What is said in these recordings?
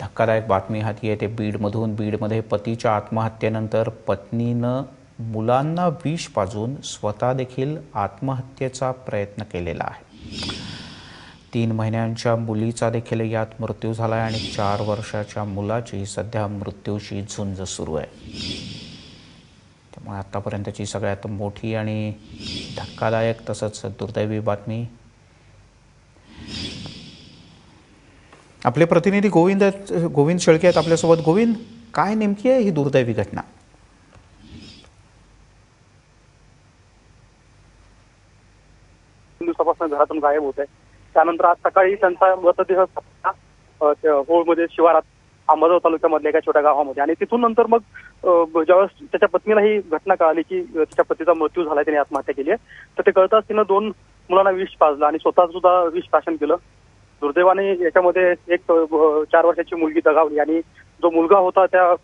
धक्कादायक बातमी हाती येते बीडमधून. बीडमध्ये पतीच्या आत्महत्येनंतर पत्नीनं मुलांना विष पाजून स्वतः देखील आत्महत्येचा प्रयत्न केलेला आहे. तीन महिन्यांच्या मुलीचा देखील यात मृत्यू झाला आहे आणि चार वर्षाच्या मुलाची सध्या मृत्यूशी झुंज सुरू आहे. त्यामुळे आत्तापर्यंतची सगळ्यात मोठी आणि धक्कादायक तसंच दुर्दैवी बातमी आपले प्रतिनिधी गोविंद गोविंद शेळके आहेत आपल्यासोबत. गोविंद काय नेमकी आहे ही दुर्दैवी घटना? दिवसापासून घरातून गायब होत आहे. त्यानंतर आज सकाळी त्यांचा मृतदेह होळमध्ये शिवारात अंबाजोगाई तालुक्यामधल्या एका छोट्या गावामध्ये. आणि तिथून नंतर मग ज्यावेळेस त्याच्या पत्नीला ही घटना कळाली की त्याच्या पतीचा मृत्यू झाला त्याने आत्महत्या केली आहे. तर ते कळताच तिनं दोन मुलांना विष पाजलं आणि स्वतः सुद्धा विष प्राशन केलं. दुर्दैवाने याच्यामध्ये एक चार वर्षाची मुलगी दगावली आणि जो मुलगा होता त्या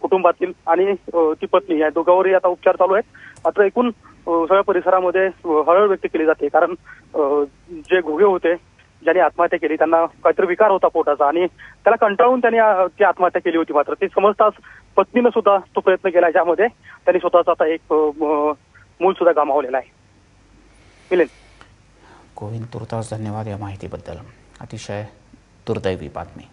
कुटुंबातील आणि ती पत्नी या दोघांवरही आता उपचार चालू आहेत. मात्र एकूण सगळ्या परिसरामध्ये हळहळ व्यक्त केली जाते. कारण जे घुगे होते ज्यांनी आत्महत्या केली त्यांना काहीतरी विकार होता पोटाचा आणि त्याला कंटाळून त्यांनी ती आत्महत्या केली होती मात्र. ते समजताच पत्नीनं सुद्धा तो प्रयत्न केला ज्यामध्ये त्यांनी स्वतःचा आता एक मूल सुद्धा गमावलेला आहे. गोविंद तुर्तास धन्यवाद या माहितीबद्दल. अतिशय दुर्दैवी बातमी.